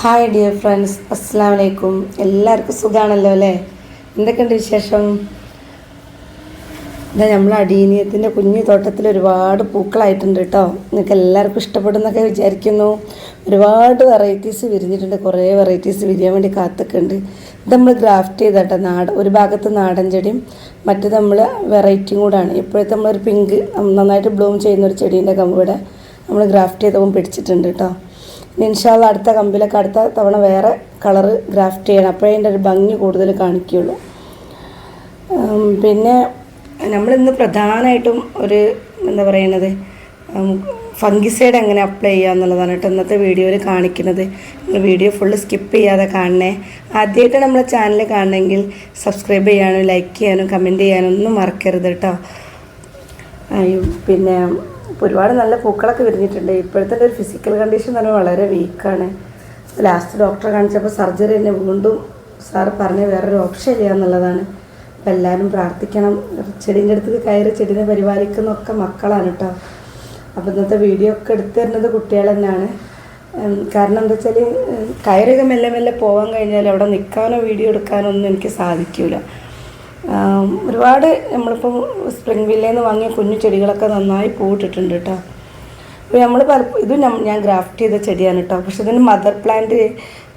Hi dear friends അസ്സാം വലൈക്കും എല്ലാവർക്കും സുഖമാണല്ലോ അല്ലേ? എന്തൊക്കെയുണ്ട് വിശേഷം? ഇതാ നമ്മൾ അടീനിയത്തിന്റെ കുഞ്ഞു തോട്ടത്തിൽ ഒരുപാട് പൂക്കളായിട്ടുണ്ട് കേട്ടോ. നിങ്ങൾക്ക് എല്ലാവർക്കും ഇഷ്ടപ്പെടുന്നൊക്കെ വിചാരിക്കുന്നു. ഒരുപാട് വെറൈറ്റീസ് വിരിഞ്ഞിട്ടുണ്ട്. കുറേ വെറൈറ്റീസ് വിരിയാൻ വേണ്ടി കാത്തൊക്കെയുണ്ട്. ഇത് നമ്മൾ ഗ്രാഫ്റ്റ് ചെയ്ത കേട്ടോ നാടൻ ഒരു ഭാഗത്ത് നാടൻ ചെടിയും മറ്റേത് നമ്മൾ വെറൈറ്റിയും കൂടാണ്. ഇപ്പോഴത്തെ നമ്മളൊരു പിങ്ക് നന്നായിട്ട് ബ്ലൂം ചെയ്യുന്ന ഒരു ചെടീന്റെ കമ്പ് നമ്മൾ ഗ്രാഫ്റ്റ് ചെയ്തപ്പോൾ പിടിച്ചിട്ടുണ്ട് കേട്ടോ. ഇൻഷാല്ല അടുത്ത കമ്പിലൊക്കെ അടുത്ത തവണ വേറെ കളറ് ഗ്രാഫ്റ്റ് ചെയ്യണം. അപ്പോഴേ എന്റെ ഒരു ഭംഗി കൂടുതൽ കാണിക്കുകയുള്ളൂ. പിന്നെ നമ്മളിന്ന് പ്രധാനമായിട്ടും ഒരു എന്താ പറയണത് ഫംഗിസൈഡ് എങ്ങനെ അപ്ലൈ ചെയ്യുക എന്നുള്ളതാണ് കേട്ടോ ഇന്നത്തെ വീഡിയോയിൽ കാണിക്കുന്നത്. വീഡിയോ ഫുള്ള് സ്കിപ്പ് ചെയ്യാതെ കാണണേ. ആദ്യമായിട്ട് നമ്മളെ ചാനൽ കാണണമെങ്കിൽ സബ്സ്ക്രൈബ് ചെയ്യാനും ലൈക്ക് ചെയ്യാനും കമന്റ് ചെയ്യാനും ഒന്നും മറക്കരുത് കേട്ടോ. അയ്യോ, ഒരുപാട് നല്ല പൂക്കളൊക്കെ വിരിഞ്ഞിട്ടുണ്ട്. ഇപ്പോഴത്തെ ഒരു ഫിസിക്കൽ കണ്ടീഷൻ തന്നെ വളരെ വീക്കാണ് ലാസ്റ്റ് ഡോക്ടറെ കാണിച്ചപ്പോൾ സർജറി തന്നെ വീണ്ടും സാർ പറഞ്ഞ വേറൊരു ഓപ്ഷൻ ഇല്ല എന്നുള്ളതാണ്. അപ്പം എല്ലാവരും പ്രാർത്ഥിക്കണം. ചെടീന്റെ അടുത്ത് കയറി ചെടീനെ പരിപാലിക്കുന്നൊക്കെ മക്കളാണ് കേട്ടോ അപ്പോൾ ഇന്നത്തെ വീഡിയോ ഒക്കെ എടുത്തു തരുന്നത് കുട്ടികൾ തന്നെയാണ്. കാരണം എന്താ വെച്ചാൽ കയറിയൊക്കെ മെല്ലെ മെല്ലെ പോകാൻ കഴിഞ്ഞാൽ അവിടെ നിൽക്കാനോ വീഡിയോ എടുക്കാനോ ഒന്നും എനിക്ക് സാധിക്കില്ല ഒരുപാട് നമ്മളിപ്പം സ്പ്രിംഗ് വില്ലേന്ന് നിന്ന് വാങ്ങിയ കുഞ്ഞു ചെടികളൊക്കെ നന്നായി പൂവിട്ടിട്ടുണ്ട് കേട്ടോ അപ്പോൾ നമ്മൾ പലപ്പോൾ ഇത് ഞാൻ ഗ്രാഫ്റ്റ് ചെയ്ത ചെടിയാണ് കേട്ടോ പക്ഷെ ഇതിന് മദർ പ്ലാന്റ്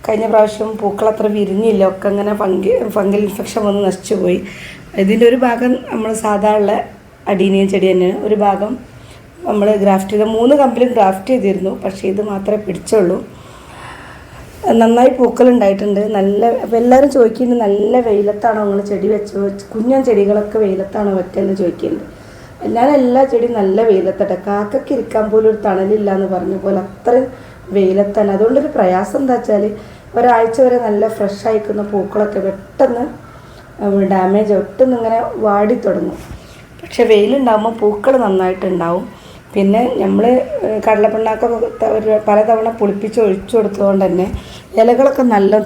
കഴിഞ്ഞ പ്രാവശ്യം പൂക്കൾ അത്ര വിരിഞ്ഞില്ല. ഒക്കെ അങ്ങനെ ഫംഗി ഫംഗൽ ഇൻഫെക്ഷൻ വന്ന് നശിച്ചു പോയി. ഇതിന്റെ ഒരു ഭാഗം നമ്മൾ സാധാരണ അടീനിയൻ ചെടി തന്നെയാണ്. ഒരു ഭാഗം നമ്മൾ ഗ്രാഫ്റ്റ് ചെയ്ത മൂന്ന് കമ്പിലും ഗ്രാഫ്റ്റ് ചെയ്തിരുന്നു. പക്ഷേ ഇത് മാത്രമേ പിടിച്ചുള്ളൂ. നന്നായി പൂക്കളുണ്ടായിട്ടുണ്ട്. നല്ല എല്ലാവരും ചോദിക്കുന്നുണ്ട് നല്ല വെയിലത്താണോ നിങ്ങൾ ചെടി വെച്ച് കുഞ്ഞൻ ചെടികളൊക്കെ വെയിലത്താണോ വെക്കലെന്ന് ചോദിക്കുന്നുണ്ട്. ഞാൻ എല്ലാ ചെടിയും നല്ല വെയിലത്തട്ടെ. കാക്കയ്ക്ക് ഇരിക്കാൻ പോലും ഒരു തണലില്ല എന്ന് പറഞ്ഞ പോലെ അത്രയും വെയിലത്താണ്. അതുകൊണ്ടൊരു പ്രയാസം എന്താ വെച്ചാൽ ഒരാഴ്ച വരെ നല്ല ഫ്രഷ് ആയിക്കുന്ന പൂക്കളൊക്കെ പെട്ടെന്ന് ഡാമേജ് ഒട്ടുന്ന് ഇങ്ങനെ വാടി തുടങ്ങും. പക്ഷെ വെയിലുണ്ടാകുമ്പോൾ പൂക്കൾ നന്നായിട്ടുണ്ടാവും. പിന്നെ നമ്മൾ കടലപ്പിണ്ണാക്കൊക്കെ ഒരു പലതവണ പുളിപ്പിച്ച് ഒഴിച്ചു കൊടുത്തതുകൊണ്ട് തന്നെ ഇലകളൊക്കെ നല്ല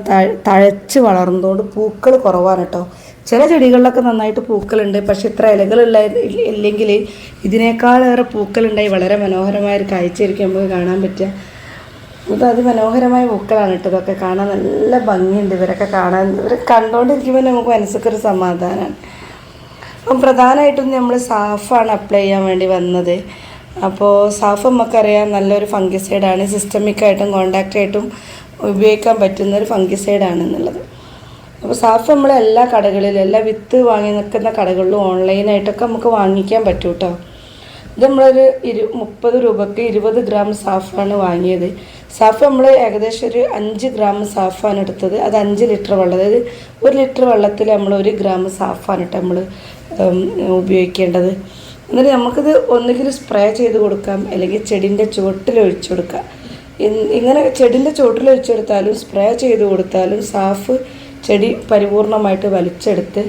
തഴച്ച് വളർന്നതുകൊണ്ട് പൂക്കൾ കുറവാണ് കേട്ടോ. ചില ചെടികളിലൊക്കെ നന്നായിട്ട് പൂക്കളുണ്ട് പക്ഷെ ഇത്ര ഇലകളുള്ള ഇല്ലെങ്കിൽ ഇതിനേക്കാളേറെ പൂക്കളുണ്ടായി വളരെ മനോഹരമായ ഒരു കാഴ്ചയായിരിക്കും നമുക്ക് കാണാൻ പറ്റുക. അത് അതിമനോഹരമായ പൂക്കളാണ് കേട്ടോ ഇതൊക്കെ. കാണാൻ നല്ല ഭംഗിയുണ്ട് ഇവരൊക്കെ കാണാൻ ഇവർ കണ്ടുകൊണ്ടിരിക്കുമ്പോൾ നമുക്ക് മനസ്സൊക്കെ സമാധാനമാണ് അപ്പം പ്രധാനമായിട്ടും നമ്മൾ സാഫാണ് അപ്ലൈ ചെയ്യാൻ വേണ്ടി വന്നത്. അപ്പോൾ സാഫ് നമുക്കറിയാം നല്ലൊരു ഫംഗിസൈഡാണ്. സിസ്റ്റമിക്കായിട്ടും കോണ്ടാക്റ്റായിട്ടും ഉപയോഗിക്കാൻ പറ്റുന്ന ഒരു ഫംഗിസൈഡാണ് എന്നുള്ളത് അപ്പോൾ സാഫ് നമ്മൾ എല്ലാ കടകളിലും എല്ലാ വിത്ത് വാങ്ങി നിൽക്കുന്ന കടകളിലും ഓൺലൈനായിട്ടൊക്കെ നമുക്ക് വാങ്ങിക്കാൻ പറ്റും കേട്ടോ ഇത് നമ്മളൊരു ഇരു മുപ്പത് രൂപയ്ക്ക് ഇരുപത് ഗ്രാം സാഫാണ് വാങ്ങിയത്. സാഫ് നമ്മൾ ഏകദേശം ഒരു അഞ്ച് ഗ്രാം സാഫാണ് എടുത്തത്. അത് അഞ്ച് ലിറ്റർ വെള്ളം അതായത് ഒരു ലിറ്റർ വെള്ളത്തിൽ നമ്മൾ ഒരു ഗ്രാം സാഫാണ് കേട്ടോ നമ്മൾ ഉപയോഗിക്കേണ്ടത്. എന്നിട്ട് നമുക്കിത് ഒന്നുകിൽ സ്പ്രേ ചെയ്ത് കൊടുക്കാം അല്ലെങ്കിൽ ചെടിന്റെ ചുവട്ടിൽ ഒഴിച്ചു കൊടുക്കാം. ഇങ്ങനെ ചെടിന്റെ ചുവട്ടിൽ ഒഴിച്ചു കൊടുത്താലും സ്പ്രേ ചെയ്ത് കൊടുത്താലും സാഫ് ചെടി പരിപൂർണമായിട്ട് വലിച്ചെടുത്ത്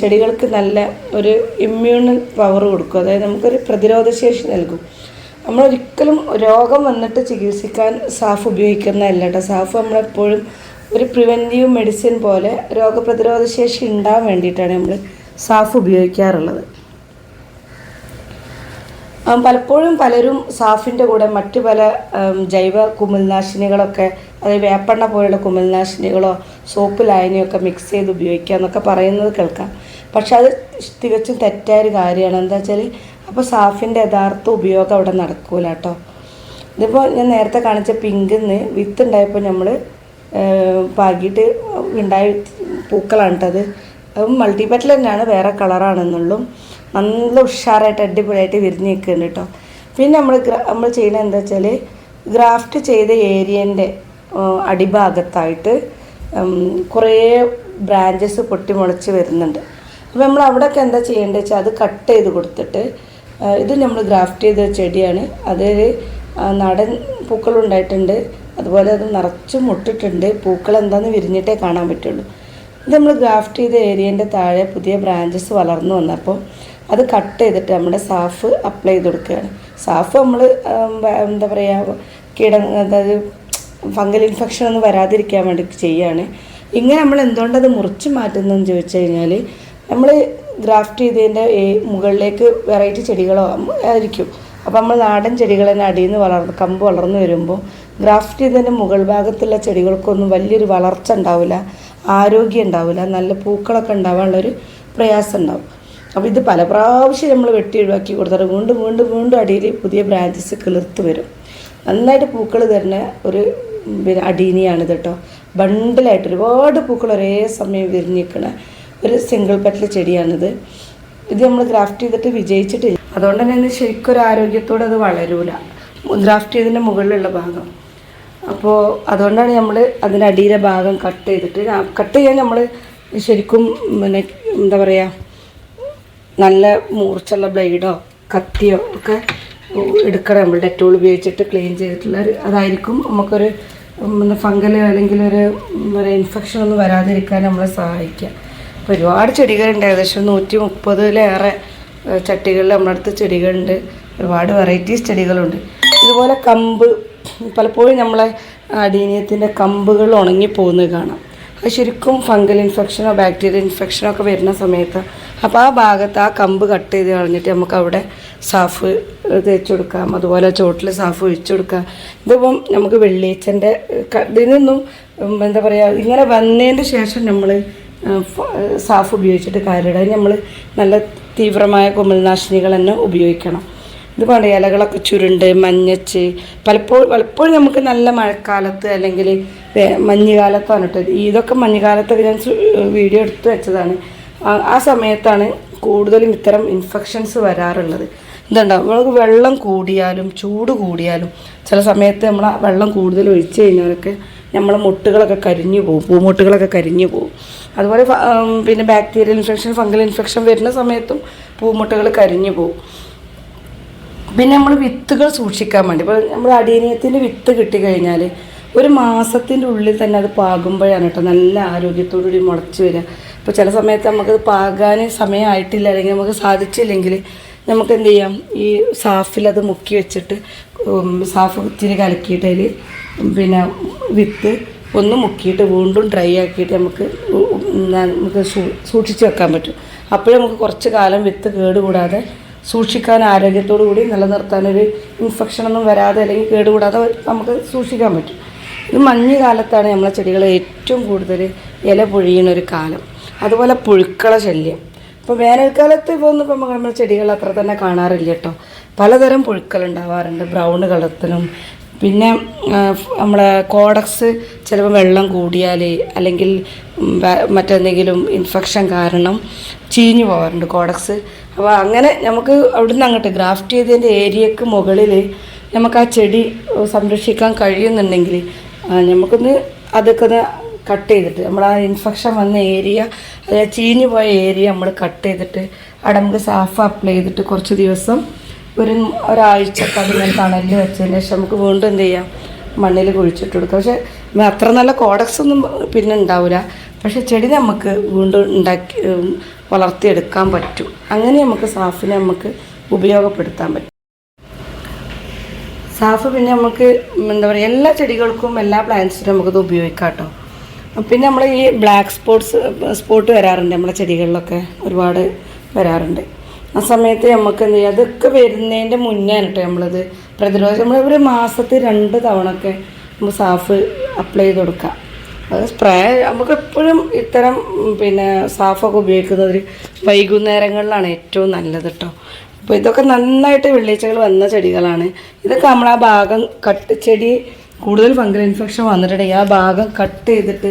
ചെടികൾക്ക് നല്ല ഒരു ഇമ്മ്യൂൺ പവർ കൊടുക്കും. അതായത് നമുക്കൊരു പ്രതിരോധശേഷി നൽകും. നമ്മളൊരിക്കലും രോഗം വന്നിട്ട് ചികിത്സിക്കാൻ സാഫ് ഉപയോഗിക്കുന്നതല്ല കേട്ടോ. സാഫ് നമ്മളെപ്പോഴും ഒരു പ്രിവെന്റീവ് മെഡിസിൻ പോലെ രോഗപ്രതിരോധ ശേഷി ഉണ്ടാകാൻ വേണ്ടിയിട്ടാണ് നമ്മൾ സാഫ് ഉപയോഗിക്കാറുള്ളത്. പലപ്പോഴും പലരും സാഫിന്റെ കൂടെ മറ്റു പല ജൈവ കുമിൽനാശിനികളൊക്കെ അതായത് വേപ്പെണ്ണ പോലുള്ള കുമിൽനാശിനികളോ സോപ്പ് ലായനിയൊക്കെ മിക്സ് ചെയ്ത് ഉപയോഗിക്കുക എന്നൊക്കെ പറയുന്നത് കേൾക്കാം. പക്ഷെ അത് തികച്ചും തെറ്റായൊരു കാര്യമാണ്. എന്താ വെച്ചാൽ അപ്പോൾ സാഫിന്റെ യഥാർത്ഥ ഉപയോഗം അവിടെ നടക്കൂല കേട്ടോ. ഇതിപ്പോൾ ഞാൻ നേരത്തെ കാണിച്ച പിങ്കിന്ന് വിത്ത് ഉണ്ടായപ്പോൾ നമ്മൾ പാകിയിട്ട് ഉണ്ടായ പൂക്കളാണ് കേട്ടത് അത്. മൾട്ടിപ്പറ്റൽ തന്നെയാണ് വേറെ കളറാണെന്നുള്ളൂ നല്ല ഉഷാറായിട്ട് അടിപൊളിയായിട്ട് വിരിഞ്ഞ് നിൽക്കുന്നുണ്ട് കേട്ടോ. പിന്നെ നമ്മൾ നമ്മൾ ചെയ്യുന്നത് എന്താ വെച്ചാൽ ഗ്രാഫ്റ്റ് ചെയ്ത ഏരിയന്റെ അടിഭാഗത്തായിട്ട് കുറേ ബ്രാഞ്ചസ് പൊട്ടി മുളച്ച് വരുന്നുണ്ട്. അപ്പോൾ നമ്മൾ അവിടെയൊക്കെ എന്താ ചെയ്യേണ്ടത് വെച്ചാൽ അത് കട്ട് ചെയ്ത് കൊടുത്തിട്ട് ഇത് നമ്മൾ ഗ്രാഫ്റ്റ് ചെയ്ത ചെടിയാണ്. അതിൽ നാടൻ പൂക്കളുണ്ടായിട്ടുണ്ട് അതുപോലെ അത് നിറച്ച് മുട്ടിട്ടുണ്ട്. പൂക്കൾ എന്താണെന്ന് വിരിഞ്ഞിട്ടേ കാണാൻ പറ്റുള്ളൂ. ഇത് നമ്മൾ ഗ്രാഫ്റ്റ് ചെയ്ത ഏരിയന്റെ താഴെ പുതിയ ബ്രാഞ്ചസ് വളർന്നു വന്നപ്പോൾ അത് കട്ട് ചെയ്തിട്ട് നമ്മുടെ സാഫ് അപ്ലൈ ചെയ്ത് കൊടുക്കുകയാണ്. സാഫ് നമ്മൾ എന്താ പറയുക കീട അതായത് ഫംഗൽ ഇൻഫെക്ഷൻ ഒന്നും വരാതിരിക്കാൻ വേണ്ടി ചെയ്യുകയാണ് ഇങ്ങനെ നമ്മൾ എന്തുകൊണ്ടത് മുറിച്ച് മാറ്റുന്നതെന്ന് ചോദിച്ചു കഴിഞ്ഞാൽ നമ്മൾ ഗ്രാഫ്റ്റ് ചെയ്തതിന്റെ മുകളിലേക്ക് വെറൈറ്റി ചെടികളോ ആയിരിക്കും. അപ്പോൾ നമ്മൾ നാടൻ ചെടികൾ തന്നെ അടിയിൽ നിന്ന് വളർന്ന് കമ്പ് വളർന്നു വരുമ്പോൾ ഗ്രാഫ്റ്റ് ചെയ്തതിന്റെ മുകൾ ഭാഗത്തുള്ള ചെടികൾക്കൊന്നും വലിയൊരു വളർച്ച ഉണ്ടാവില്ല ആരോഗ്യം ഉണ്ടാവില്ല നല്ല പൂക്കളൊക്കെ ഉണ്ടാവാനുള്ളൊരു പ്രയാസം ഉണ്ടാവും. അപ്പോൾ ഇത് പല പ്രാവശ്യം നമ്മൾ വെട്ടി ഒഴിവാക്കി കൊടുത്താൽ വീണ്ടും വീണ്ടും വീണ്ടും അടിയിൽ പുതിയ ബ്രാഞ്ചസ് കിളിർത്ത് വരും. നന്നായിട്ട് പൂക്കൾ തരുന്ന ഒരു പിന്നെ അടീനിയാണ് കേട്ടോ ബണ്ടിലായിട്ട് ഒരുപാട് പൂക്കൾ ഒരേ സമയം വിരിഞ്ഞിരിക്കണ ഒരു സിംഗിൾ പെറ്റൽ ചെടിയാണിത്. ഇത് നമ്മൾ ഗ്രാഫ്റ്റ് ചെയ്തിട്ട് വിജയിച്ചിട്ടില്ല. അതുകൊണ്ട് തന്നെ ശരിക്കും ഒരു ആരോഗ്യത്തോടെ അത് വളരൂല. ഗ്രാഫ്റ്റ് ചെയ്തതിന്റെ മുകളിലുള്ള ഭാഗം. അപ്പോൾ അതുകൊണ്ടാണ് നമ്മൾ അതിന്റെ അടിയിലെ ഭാഗം കട്ട് ചെയ്തിട്ട്. കട്ട് ചെയ്യാൻ നമ്മൾ ശരിക്കും പിന്നെ എന്താ പറയുക നല്ല മൂർച്ചുള്ള ബ്ലേഡോ കത്തിയോ ഒക്കെ എടുക്കണം. നമ്മൾ ഡെറ്റോൾ ഉപയോഗിച്ചിട്ട് ക്ലീൻ ചെയ്തിട്ടുള്ള ഒരു അതായിരിക്കും നമുക്കൊരു ഫംഗൽ അല്ലെങ്കിൽ ഒരു എന്താ ഇൻഫെക്ഷൻ ഒന്നും വരാതിരിക്കാൻ നമ്മളെ സഹായിക്കുക. അപ്പോൾ ഒരുപാട് ചെടികളുണ്ട്. ഏകദേശം നൂറ്റി മുപ്പതിലേറെ ചട്ടികളിൽ നമ്മുടെ അടുത്ത് ചെടികളുണ്ട്. ഒരുപാട് വെറൈറ്റീസ് ചെടികളുണ്ട്. ഇതുപോലെ കമ്പ് പലപ്പോഴും നമ്മളെ അടീനിയത്തിന്റെ കമ്പുകൾ ഉണങ്ങി പോകുന്നത് കാണാം. അത് ശരിക്കും ഫംഗൽ ഇൻഫെക്ഷനോ ബാക്ടീരിയ ഇൻഫെക്ഷനോ ഒക്കെ വരുന്ന സമയത്ത് അപ്പോൾ ആ ഭാഗത്ത് ആ കമ്പ് കട്ട് ചെയ്ത് കളഞ്ഞിട്ട് നമുക്ക് അവിടെ സാഫ് തേച്ച് കൊടുക്കാം. അതുപോലെ ചോട്ടിൽ സാഫ് ഒഴിച്ചു കൊടുക്കാം. ഇതിപ്പം നമുക്ക് വെള്ളിയച്ചന്റെ ഇതിനൊന്നും നിന്നും എന്താ പറയുക ഇങ്ങനെ വന്നതിന്റെ ശേഷം നമ്മൾ സാഫ് ഉപയോഗിച്ചിട്ട് കാര്യമില്ല. നമ്മൾ നല്ല തീവ്രമായ കുമിൾനാശിനികൾ തന്നെ ഉപയോഗിക്കണം. ഇത് ഇലകളൊക്കെ ചുരുണ്ട് മഞ്ഞച്ച് പലപ്പോഴും പലപ്പോഴും നമുക്ക് നല്ല മഴക്കാലത്ത് അല്ലെങ്കിൽ മഞ്ഞുകാലത്താണ് കേട്ടോ ഇതൊക്കെ മഞ്ഞുകാലത്തൊക്കെ ഞാൻ വീഡിയോ എടുത്ത് വെച്ചതാണ്. ആ- സമയത്താണ് കൂടുതലും ഇത്തരം ഇൻഫെക്ഷൻസ് വരാറുള്ളത്. ഇതുണ്ടാവും നമുക്ക് വെള്ളം കൂടിയാലും ചൂട് കൂടിയാലും ചില സമയത്ത് നമ്മൾ വെള്ളം കൂടുതൽ ഒഴിച്ച് കഴിഞ്ഞാലൊക്കെ നമ്മളെ മുട്ടുകളൊക്കെ കരിഞ്ഞു പോകും. പൂമുട്ടുകളൊക്കെ കരിഞ്ഞു പോകും. അതുപോലെ പിന്നെ ബാക്ടീരിയൽ ഇൻഫെക്ഷൻ ഫംഗൽ ഇൻഫെക്ഷൻ വരുന്ന സമയത്തും പൂമുട്ടുകൾ കരിഞ്ഞു പോകും. പിന്നെ നമ്മൾ വിത്തുകൾ സൂക്ഷിക്കാൻ വേണ്ടി. ഇപ്പോൾ നമ്മൾ അടിയനീയത്തിന്റെ വിത്ത് കിട്ടിക്കഴിഞ്ഞാൽ ഒരു മാസത്തിന്റെ ഉള്ളിൽ തന്നെ അത് പാകുമ്പോഴാണ് കേട്ടോ. നല്ല ആരോഗ്യത്തോടു കൂടി മുളച്ച് വരിക. ഇപ്പോൾ ചില സമയത്ത് നമുക്കത് പാകാൻ സമയമായിട്ടില്ല അല്ലെങ്കിൽ നമുക്ക് സാധിച്ചില്ലെങ്കിൽ നമുക്ക് എന്ത് ചെയ്യാം? ഈ സാഫിൽ അത് മുക്കി വെച്ചിട്ട് സാഫ് ഇച്ചിരി കലക്കിയിട്ട് അതിൽ പിന്നെ വിത്ത് ഒന്ന് മുക്കിയിട്ട് വീണ്ടും ഡ്രൈ ആക്കിയിട്ട് നമുക്ക് നമുക്ക് സൂക്ഷിച്ച് വെക്കാൻ പറ്റും. അപ്പോഴേ നമുക്ക് കുറച്ച് കാലം വിത്ത് കേടുകൂടാതെ സൂക്ഷിക്കാൻ ആരോഗ്യത്തോടു കൂടി നിലനിർത്താനൊരു ഇൻഫെക്ഷനൊന്നും വരാതെ അല്ലെങ്കിൽ കേടുകൂടാതെ നമുക്ക് സൂക്ഷിക്കാൻ പറ്റും. ഇത് മഞ്ഞ് കാലത്താണ് നമ്മളെ ചെടികൾ ഏറ്റവും കൂടുതൽ ഇല പൊഴിയുന്ന ഒരു കാലം. അതുപോലെ പുഴുക്കള ശല്യം. ഇപ്പോൾ വേനൽക്കാലത്ത് ഒന്നും ഇപ്പോൾ നമ്മൾ ചെടികൾ അത്ര തന്നെ കാണാറില്ല കേട്ടോ പലതരം പുഴുക്കൾ ഉണ്ടാവാറുണ്ട്. ബ്രൗൺ കളത്തിലും. പിന്നെ നമ്മുടെ കോഡക്സ് ചിലപ്പോൾ വെള്ളം കൂടിയാൽ അല്ലെങ്കിൽ മറ്റെന്തെങ്കിലും ഇൻഫെക്ഷൻ കാരണം ചീഞ്ഞു പോകാറുണ്ട് കോഡക്സ്. അപ്പോൾ അങ്ങനെ നമുക്ക് അവിടുന്ന് അങ്ങോട്ട് ഗ്രാഫ്റ്റ് ചെയ്തതിന്റെ ഏരിയക്ക് മുകളിൽ നമുക്ക് ആ ചെടി സംരക്ഷിക്കാൻ കഴിയുന്നുണ്ടെങ്കിൽ നമുക്കൊന്ന് അതൊക്കെ ഒന്ന് കട്ട് ചെയ്തിട്ട് നമ്മൾ ആ ഇൻഫെക്ഷൻ വന്ന ഏരിയ അതായത് ചീഞ്ഞു പോയ ഏരിയ നമ്മൾ കട്ട് ചെയ്തിട്ട് അവിടെ നമുക്ക് സാഫ് അപ്ലൈ ചെയ്തിട്ട് കുറച്ച് ദിവസം ഒരു ഒരാഴ്ച കടലിൽ തണലിൽ വെച്ചതിന് ശേഷം നമുക്ക് വീണ്ടും എന്ത് ചെയ്യാം? മണ്ണിൽ കുഴിച്ചിട്ട് കൊടുക്കാം. പക്ഷേ അത്ര നല്ല കോഡക്സ് ഒന്നും പിന്നെ ഉണ്ടാവില്ല പക്ഷേ ചെടി നമുക്ക് വീണ്ടും ഉണ്ടാക്കി വളർത്തിയെടുക്കാൻ പറ്റും. അങ്ങനെ നമുക്ക് സാഫിനെ നമുക്ക് ഉപയോഗപ്പെടുത്താൻ പറ്റും. സാഫ് പിന്നെ നമുക്ക് എന്താ പറയുക എല്ലാ ചെടികൾക്കും എല്ലാ പ്ലാന്റ്സിനും നമുക്കത് ഉപയോഗിക്കാം കേട്ടോ പിന്നെ നമ്മൾ ഈ ബ്ലാക്ക് സ്പോട്ട്സ് സ്പോട്ട് വരാറുണ്ട് നമ്മളെ ചെടികളിലൊക്കെ ഒരുപാട് വരാറുണ്ട്. ആ സമയത്ത് നമുക്ക് എന്ത് ചെയ്യാം അതൊക്കെ വരുന്നതിന്റെ മുന്നേ കേട്ടോ നമ്മളത് പ്രതിരോധം നമ്മൾ ഒരു മാസത്തിൽ രണ്ട് തവണ ഒക്കെ നമ്മൾ സാഫ് അപ്ലൈ ചെയ്ത് കൊടുക്കാം. അത് സ്പ്രേ നമുക്ക് എപ്പോഴും ഇത്തരം പിന്നെ സാഫൊക്കെ ഉപയോഗിക്കുന്നത് ഒരു വൈകുന്നേരങ്ങളിലാണ് ഏറ്റവും നല്ലത് കേട്ടോ അപ്പോൾ ഇതൊക്കെ നന്നായിട്ട് വെള്ളിച്ചകൾ വന്ന ചെടികളാണ്. ഇതൊക്കെ നമ്മൾ ആ ഭാഗം കട്ട് ചെടി കൂടുതൽ ഫംഗൽ ഇൻഫെക്ഷൻ വന്നിട്ടുണ്ടെങ്കിൽ ആ ഭാഗം കട്ട് ചെയ്തിട്ട്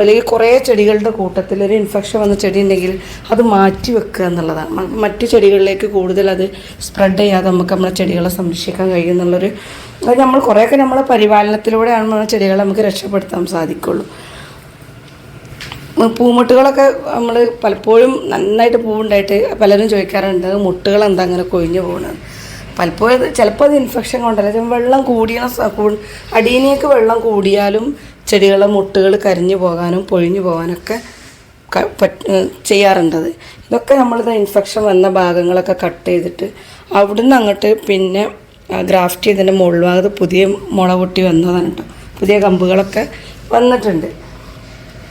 അല്ലെങ്കിൽ കുറേ ചെടികളുടെ കൂട്ടത്തിൽ ഒരു ഇൻഫെക്ഷൻ വന്ന ചെടി ഉണ്ടെങ്കിൽ അത് മാറ്റി വെക്കുക എന്നുള്ളതാണ്. മറ്റ് ചെടികളിലേക്ക് കൂടുതൽ അത് സ്പ്രെഡ് ചെയ്യാതെ നമുക്ക് നമ്മളെ ചെടികളെ സംരക്ഷിക്കാൻ കഴിയും എന്നുള്ളൊരു അത് നമ്മൾ കുറേയൊക്കെ നമ്മളെ പരിപാലനത്തിലൂടെയാണ് നമ്മളെ ചെടികളെ നമുക്ക് രക്ഷപ്പെടുത്താൻ സാധിക്കുള്ളൂ. പൂമുട്ടുകളൊക്കെ നമ്മൾ പലപ്പോഴും നന്നായിട്ട് പൂവുണ്ടായിട്ട് പലരും ചോദിക്കാറുണ്ട് മുട്ടുകൾ എന്താ അങ്ങനെ കൊഴിഞ്ഞു പോകുന്നത് പലപ്പോഴും ചിലപ്പോൾ അത് ഇൻഫെക്ഷൻ കൊണ്ടല്ല. വെള്ളം കൂടിയ അടിയിലേക്ക് വെള്ളം കൂടിയാലും ചെടികളെ മുട്ടുകൾ കരിഞ്ഞു പോകാനും പൊഴിഞ്ഞു പോകാനൊക്കെ ചെയ്യാറുണ്ടത് ഇതൊക്കെ നമ്മളിത് ഇൻഫെക്ഷൻ വന്ന ഭാഗങ്ങളൊക്കെ കട്ട് ചെയ്തിട്ട് അവിടുന്ന് അങ്ങോട്ട് പിന്നെ ഗ്രാഫ്റ്റ് ചെയ്തതിന്റെ മുകളിൽ ഭാഗത്ത് പുതിയ മുള പൊട്ടി വന്നതാണ് കേട്ടോ പുതിയ കമ്പുകളൊക്കെ വന്നിട്ടുണ്ട്.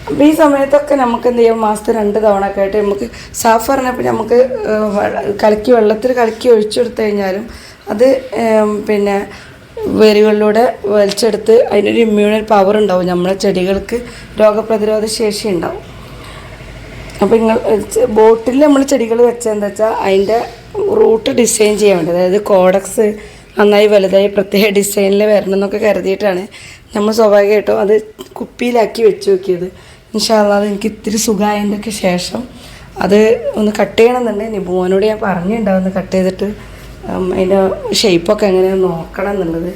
അപ്പോൾ ഈ സമയത്തൊക്കെ നമുക്ക് എന്ത് ചെയ്യാം? മാസത്തിൽ രണ്ട് തവണ ഒക്കെ ആയിട്ട് നമുക്ക് സാഫ് പറഞ്ഞപ്പോൾ നമുക്ക് കലക്കി വെള്ളത്തിൽ കലക്കി ഒഴിച്ചു കൊടുത്തു കഴിഞ്ഞാലും അത് പിന്നെ വേരുകളിലൂടെ വലിച്ചെടുത്ത് അതിനൊരു ഇമ്മ്യൂണൽ പവർ ഉണ്ടാവും. നമ്മളെ ചെടികൾക്ക് രോഗപ്രതിരോധ ശേഷി ഉണ്ടാവും. അപ്പോൾ നിങ്ങൾ ബോട്ടിൽ നമ്മൾ ചെടികൾ വെച്ചതെന്താ വെച്ചാൽ അതിന്റെ റൂട്ട് ഡിസൈൻ ചെയ്യാൻ വേണ്ടി അതായത് കോഡക്സ് നന്നായി വലുതായി പ്രത്യേക ഡിസൈനിൽ വരണം എന്നൊക്കെ കരുതിയിട്ടാണ് നമ്മൾ സ്വാഭാവികമായിട്ടും അത് കുപ്പിയിലാക്കി വെച്ച് നോക്കിയത്. ഇൻഷാല്ല അത് എനിക്ക് ഇത്തിരി സുഖമായതിന്റെയൊക്കെ ശേഷം അത് ഒന്ന് കട്ട് ചെയ്യണമെന്നുണ്ടെങ്കിൽ നിബുമോനോട് ഞാൻ പറഞ്ഞിട്ടുണ്ടാവും കട്ട് ചെയ്തിട്ട് അതിന്റെ ഷേപ്പൊക്കെ എങ്ങനെയാണെന്ന് നോക്കണം എന്നുള്ളത്.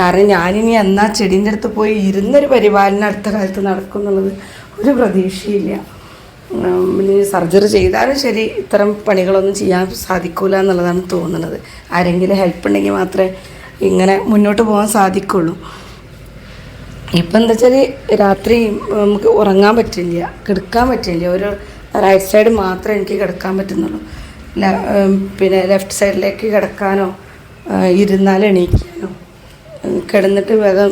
കാരണം ഞാനിനി എന്നാ ചെടീന്റെ അടുത്ത് പോയി ഇരുന്നൊരു പരിപാലനം അടുത്ത കാലത്ത് നടക്കും എന്നുള്ളത് ഒരു പ്രതീക്ഷയില്ല. പിന്നെ ഇനി സർജറി ചെയ്താലും ശരി ഇത്തരം പണികളൊന്നും ചെയ്യാൻ സാധിക്കില്ല എന്നുള്ളതാണ് തോന്നുന്നത്. ആരെങ്കിലും ഹെൽപ്പ് ഉണ്ടെങ്കിൽ മാത്രമേ ഇങ്ങനെ മുന്നോട്ട് പോകാൻ സാധിക്കുള്ളൂ. ഇപ്പം എന്താ വെച്ചാൽ രാത്രി നമുക്ക് ഉറങ്ങാൻ പറ്റില്ല കിടക്കാൻ പറ്റില്ല. ഒരു റൈറ്റ് സൈഡ് മാത്രമേ എനിക്ക് കിടക്കാൻ പറ്റുന്നുള്ളൂ. പിന്നെ ലെഫ്റ്റ് സൈഡിലേക്ക് കിടക്കാനോ ഇരുന്നാൽ എണീക്കാനോ. കിടന്നിട്ട് വേഗം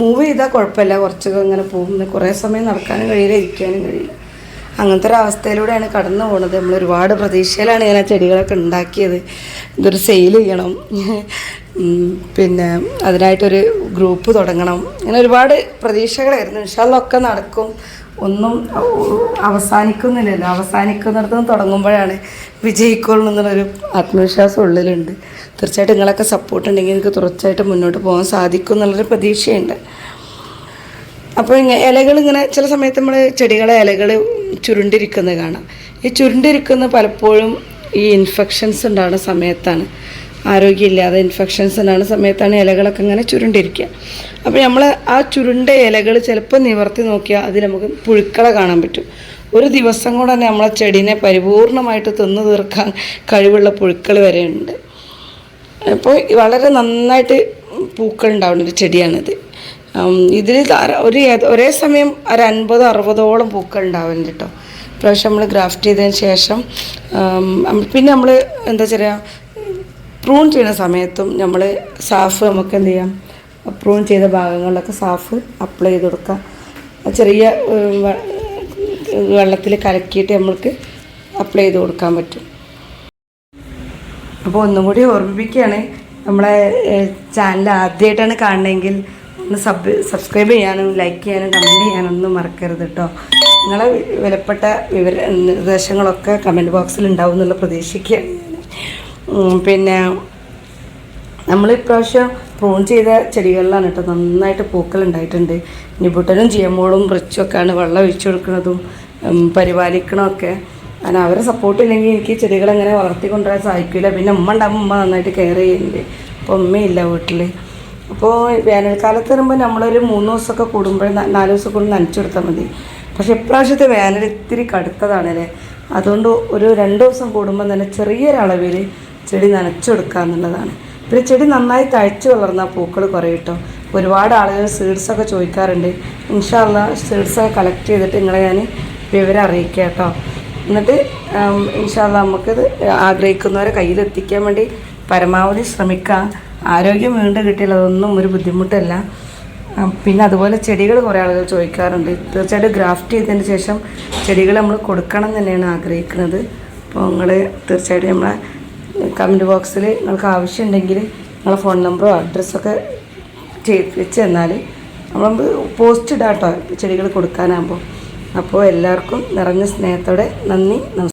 മൂവ് ചെയ്താൽ കുഴപ്പമില്ല. കുറച്ചൊക്കെ ഇങ്ങനെ പോകും കുറേ സമയം നടക്കാനും കഴിയില്ല ഇരിക്കാനും കഴിയില്ല. അങ്ങനത്തെ ഒരു അവസ്ഥയിലൂടെയാണ് കടന്നു പോകുന്നത് നമ്മൾ ഒരുപാട് പ്രതീക്ഷയിലാണ് ഞാൻ ആ ചെടികളൊക്കെ ഉണ്ടാക്കിയത്. ഇതൊരു സെയിൽ ചെയ്യണം. പിന്നെ അതിനായിട്ടൊരു ഗ്രൂപ്പ് തുടങ്ങണം. അങ്ങനെ ഒരുപാട് പ്രതീക്ഷകളായിരുന്നു. ഇൻഷാല്ലൊക്കെ നടക്കും. ഒന്നും അവസാനിക്കുന്നില്ല അവസാനിക്കുന്നില്ലല്ലോ. അവസാനിക്കുന്നിടത്ത് നിന്ന് തുടങ്ങുമ്പോഴാണ് വിജയിക്കുള്ളൂ എന്നുള്ളൊരു ആത്മവിശ്വാസം ഉള്ളിലുണ്ട്. തീർച്ചയായിട്ടും നിങ്ങളൊക്കെ സപ്പോർട്ട് ഉണ്ടെങ്കിൽ എനിക്ക് തുടർച്ചയായിട്ട് മുന്നോട്ട് പോകാൻ സാധിക്കും എന്നുള്ളൊരു പ്രതീക്ഷയുണ്ട്. അപ്പോൾ ഇലകൾ ഇങ്ങനെ ചില സമയത്ത് നമ്മൾ ചെടികളെ ഇലകൾ ചുരുണ്ടിരിക്കുന്നത് കാണാം. ഈ ചുരുണ്ടിരിക്കുന്ന പലപ്പോഴും ഈ ഇൻഫെക്ഷൻസ് ഉണ്ടാകുന്ന സമയത്താണ്. ആരോഗ്യമില്ലാതെ ഇൻഫെക്ഷൻസ് ഉണ്ടാകുന്ന സമയത്താണ് ഇലകളൊക്കെ ഇങ്ങനെ ചുരുണ്ടിരിക്കുക. അപ്പോൾ നമ്മൾ ആ ചുരുണ്ട ഇലകൾ ചിലപ്പോൾ നിവർത്തി നോക്കിയാൽ അതിൽ നമുക്ക് പുഴുക്കളെ കാണാൻ പറ്റും. ഒരു ദിവസം കൊണ്ട് തന്നെ നമ്മളെ ചെടീനെ പരിപൂർണമായിട്ട് തിന്നു തീർക്കാൻ കഴിവുള്ള പുഴുക്കൾ വരെയുണ്ട്. അപ്പോൾ വളരെ നന്നായിട്ട് പൂക്കൾ ഉണ്ടാവുന്ന ഒരു ചെടിയാണിത്. ഇതിൽ ഒരു ഒരേ സമയം ഒരു അൻപതോ അറുപതോളം പൂക്കൾ ഉണ്ടാവുന്നുണ്ട് കേട്ടോ പ്രാവശ്യം നമ്മൾ ഗ്രാഫ്റ്റ് ചെയ്തതിന് ശേഷം പിന്നെ നമ്മൾ എന്താ പറയുക പ്രൂൺ ചെയ്യുന്ന സമയത്തും നമ്മൾ സാഫ് നമുക്ക് എന്ത് ചെയ്യാം പ്രൂൺ ചെയ്ത ഭാഗങ്ങളിലൊക്കെ സാഫ് അപ്ലൈ ചെയ്ത് കൊടുക്കുക ചെറിയ വെള്ളത്തിൽ കലക്കിയിട്ട് നമ്മൾക്ക് അപ്ലൈ ചെയ്ത് കൊടുക്കാൻ പറ്റും. അപ്പോൾ ഒന്നും കൂടി ഓർമ്മിപ്പിക്കുകയാണ്. നമ്മളെ ചാനൽ ആദ്യമായിട്ടാണ് കാണണമെങ്കിൽ ഒന്ന് സബ് സബ്സ്ക്രൈബ് ചെയ്യാനും ലൈക്ക് ചെയ്യാനും കമന്റ് ചെയ്യാനും ഒന്നും മറക്കരുത് കേട്ടോ നിങ്ങളെ വിലപ്പെട്ട വിവര നിർദ്ദേശങ്ങളൊക്കെ കമന്റ് ബോക്സിൽ ഉണ്ടാവും എന്നുള്ള പ്രതീക്ഷിക്കുകയാണ് പിന്നെ നമ്മൾ ഇപ്രാവശ്യം പ്രൂൺ ചെയ്ത ചെടികളിലാണ് കേട്ടോ നന്നായിട്ട് പൂക്കൾ ഉണ്ടായിട്ടുണ്ട്. നിബുട്ടനും ജിയമോളും റിച്ചും ഒക്കെയാണ് വെള്ളം ഒഴിച്ചു കൊടുക്കുന്നതും പരിപാലിക്കണമൊക്കെ. കാരണം അവരെ സപ്പോർട്ട് ഇല്ലെങ്കിൽ എനിക്ക് ചെടികളെങ്ങനെ വളർത്തിക്കൊണ്ടുവരാൻ വളർത്തി കൊണ്ടുവരാൻ സാധിക്കില്ല. പിന്നെ ഉമ്മ ഉണ്ടാകുമ്പോൾ ഉമ്മ നന്നായിട്ട് കെയർ ചെയ്യുന്നുണ്ട്. അപ്പോൾ ഉമ്മയില്ല വീട്ടിൽ അപ്പോൾ വേനൽക്കാലത്ത് വരുമ്പോൾ നമ്മളൊരു മൂന്ന് ദിവസമൊക്കെ കൂടുമ്പോൾ നാല് ദിവസം കൂടുമ്പോൾ നനച്ചു കൊടുത്താൽ മതി. പക്ഷേ ഇപ്രാവശ്യത്തെ വേനൽ ഇത്തിരി കടുത്തതാണല്ലേ? അതുകൊണ്ട് ഒരു രണ്ട് ദിവസം കൂടുമ്പോൾ തന്നെ ചെറിയൊരളവിൽ ചെടി നനച്ചു കൊടുക്കുക എന്നുള്ളതാണ്. പിന്നെ ചെടി നന്നായി തഴച്ച് വളർന്നാൽ പൂക്കൾ കുറേ കിട്ടും. ഒരുപാട് ആളുകൾ സീഡ്സൊക്കെ ചോദിക്കാറുണ്ട്. ഇൻഷാല്ല സീഡ്സൊക്കെ കളക്ട് ചെയ്തിട്ട് നിങ്ങളെ ഞാൻ വിവരം അറിയിക്കാം കേട്ടോ. എന്നിട്ട് ഇൻഷാല്ല നമുക്കിത് ആഗ്രഹിക്കുന്നവരെ കയ്യിലെത്തിക്കാൻ വേണ്ടി പരമാവധി ശ്രമിക്കുക. ആരോഗ്യം വീണ്ടും കിട്ടിയുള്ളതൊന്നും ഒരു ബുദ്ധിമുട്ടല്ല. പിന്നെ അതുപോലെ ചെടികൾ കുറേ ആളുകൾ ചോദിക്കാറുണ്ട്. തീർച്ചയായിട്ടും ഗ്രാഫ്റ്റ് ചെയ്തതിന് ശേഷം ചെടികൾ നമ്മൾ കൊടുക്കണം എന്ന് തന്നെയാണ് ആഗ്രഹിക്കുന്നത്. അപ്പോൾ നിങ്ങൾ തീർച്ചയായിട്ടും നമ്മളെ കമന്റ് ബോക്സിൽ നിങ്ങൾക്ക് ആവശ്യമുണ്ടെങ്കിൽ നിങ്ങളെ ഫോൺ നമ്പറോ അഡ്രസ്സൊക്കെ വെച്ച് തന്നാൽ നമ്മൾ പോസ്റ്റ് ഇടാം കേട്ടോ ചെടികൾ കൊടുക്കാനാകുമ്പോൾ. അപ്പോൾ എല്ലാവർക്കും നിറഞ്ഞ സ്നേഹത്തോടെ നന്ദി നമസ്കാരം